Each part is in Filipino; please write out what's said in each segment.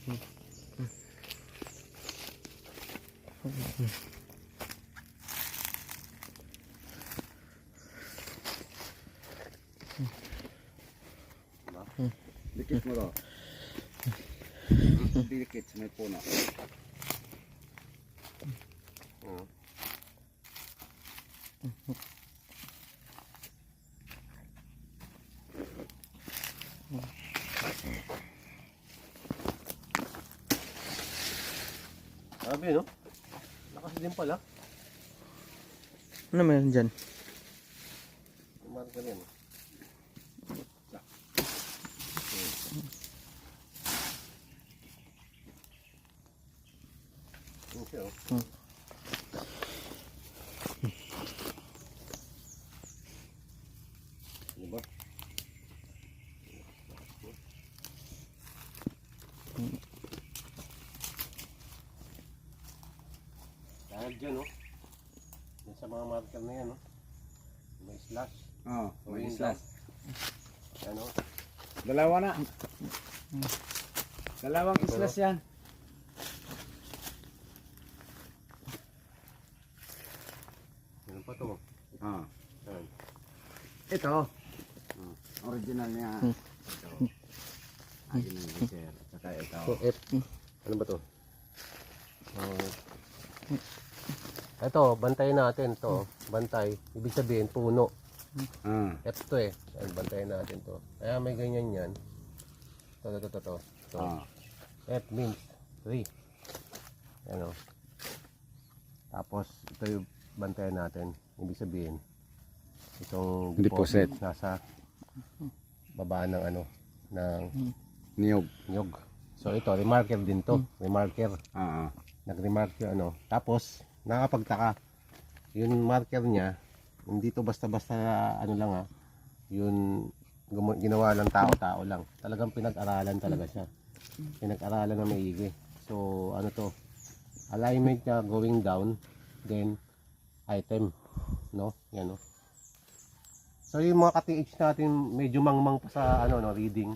Diba? Dikit mo to. Dikit sa may puno. Oo. Sabi no? Lakas din pala. Ano meron dyan? Umarga rin. Siya, oh. Diba? Dyan, oh. Yan sa mga marker na yan, oh. May slash. Oo, may May islas. Ano? Dalawa na. Dalawang islas yan. Ano pa to? Oo. Yan. Ito. Hmm. Original niya. Hmm. Ito. Akin ng laser. Saka ito. So, F. Ano ba to? Oh. Ito, bantay natin to. Bantay. Ibig sabihin, puno. Ah. F to eh. Ayan, bantayan natin to. Kaya may ganyan yan. Ito, ito, ito, ito. ito. Ah. F means 3. Ano? Tapos, ito yung bantayan natin. Ibig sabihin, itong Deposit. deposit, nasa baba ng ano, ng Niyog. nyog. So ito, remarker din to. Remarker. Ah. ah. Nag-remark yung ano. Tapos, nakapagtaka. Yung marker niya, hindi to basta-basta ano lang ha. Yun, gumo- ginawa ng tao-tao lang. Talagang pinag-aralan talaga siya. Pinag-aralan na maigi. So, ano to, alignment niya going down, then item. No? Yan no. So, yung mga ka-TH natin, medyo mangmang pa sa ano, no, reading.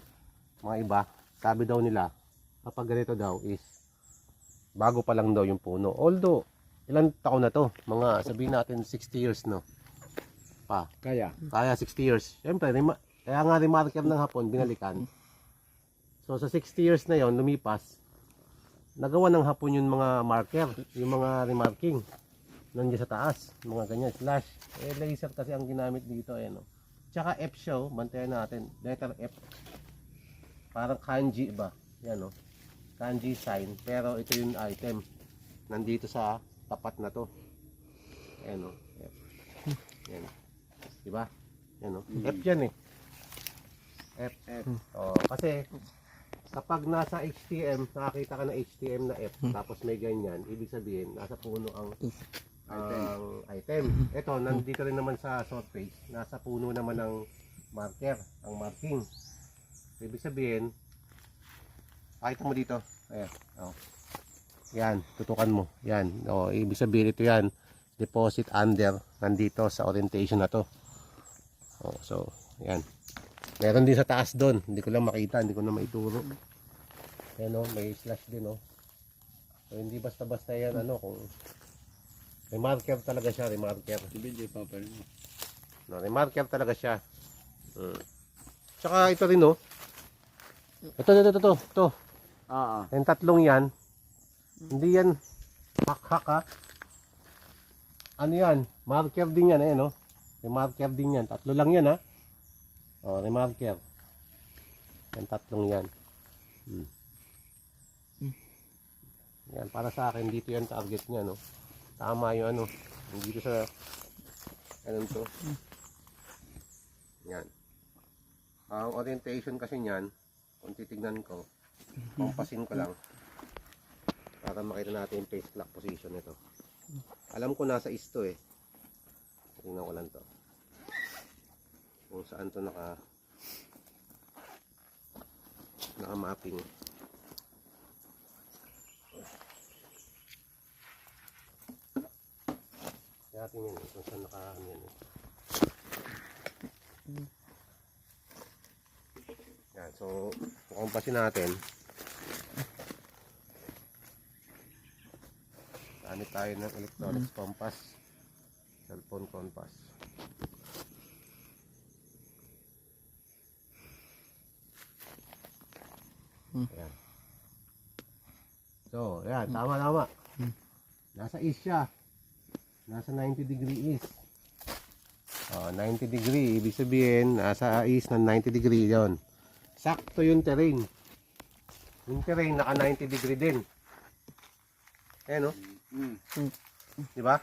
Mga iba, sabi daw nila, kapag ganito daw is bago pa lang daw yung puno. Although, ilan taon na to? Mga sabihin natin 60 years no. Pa, Kaya. kaya 60 years. Siyempre, rema- kaya nga remarker ng hapon, binalikan. So sa 60 years na yon lumipas, nagawa ng hapon yung mga marker, yung mga remarking. Nandiyan sa taas, mga ganyan, slash. Eh, laser kasi ang ginamit dito, eh, no? Tsaka F show, bantayan natin, letter F. Parang kanji ba? Yan, no? Kanji sign, pero ito yung item. Nandito sa tapat na to. Ayan, no? F. Yan. Diba? Yan, no? F yan, eh. F. F. Oh, kasi kapag nasa HTM, nakakita ka ng HTM na F, tapos may ganyan, ibig sabihin, nasa puno ang ang item. Ito, nandito rin naman sa short page, nasa puno naman ang marker, ang marking. Ibig sabihin, pakita mo dito. Ayan. Oh. Yan, tutukan mo. Yan. Oh, ibig sabihin ito yan. Deposit under nandito sa orientation na to. Oh, so, yan. Meron din sa taas doon. Hindi ko lang makita, hindi ko na maituro. Ayan oh, may slash din oh. So, hindi basta-basta yan ano kung may marker talaga siya, remarker. Ibigay pa pa rin. No, remarker talaga siya. Hmm. Tsaka ito rin oh. Ito, ito, ito, ito, ito. Ah. ah. Yung tatlong yan, hindi yan hak-hak ha. Ano yan? Marker din yan, eh, no? Remarker din yan. Tatlo lang yan, ha? O, remarker. Yan, tatlong yan. Hmm. Yan, para sa akin, dito yan target niya, no? Tama yung ano, dito sa, anong to? Yan. Ang orientation kasi niyan, kung titignan ko, kompasin ko lang para makita natin yung face clock position nito. Alam ko nasa isto eh. Tingnan ko lang to. Kung saan to naka naka mapping. Kaya tingnan eh, kung saan naka yan eh. Yan, so kukompasin natin. Gamit tayo ng electronics compass. Cellphone compass. Hmm. Ayan. So, ayan, tama, tama. Nasa east siya. Nasa 90 degree east. Oh, 90 degree, ibig sabihin, nasa east ng 90 degree yon. Sakto yung terrain. Yung terrain, naka 90 degree din. Ayan, oh. Mm. Di ba?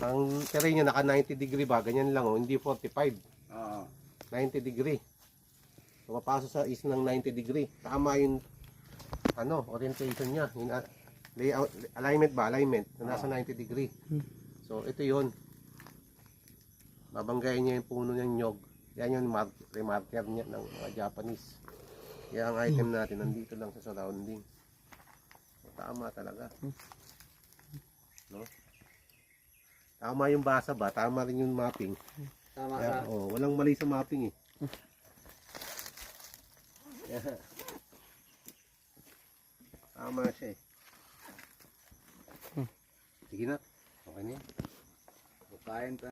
Ang terrain niya naka 90 degree ba? Ganyan lang, oh. Hindi 45. Oo. 90 degree. So, mapasok sa east ng 90 degree. Tama yung ano, orientation niya. Yung ah, layout, alignment ba? Alignment. Na nasa 90 degree. So, ito yon Babanggayin niya yung puno ng nyog. Yan yung mark, remarker niya ng mga Japanese. Kaya ang item natin nandito lang sa surrounding. So, tama talaga. No? Tama yung basa ba? Tama rin yung mapping. Tama Kaya, ka. oh, walang mali sa mapping eh. Tama siya eh. Sige na. Okay na yan. Kain ta.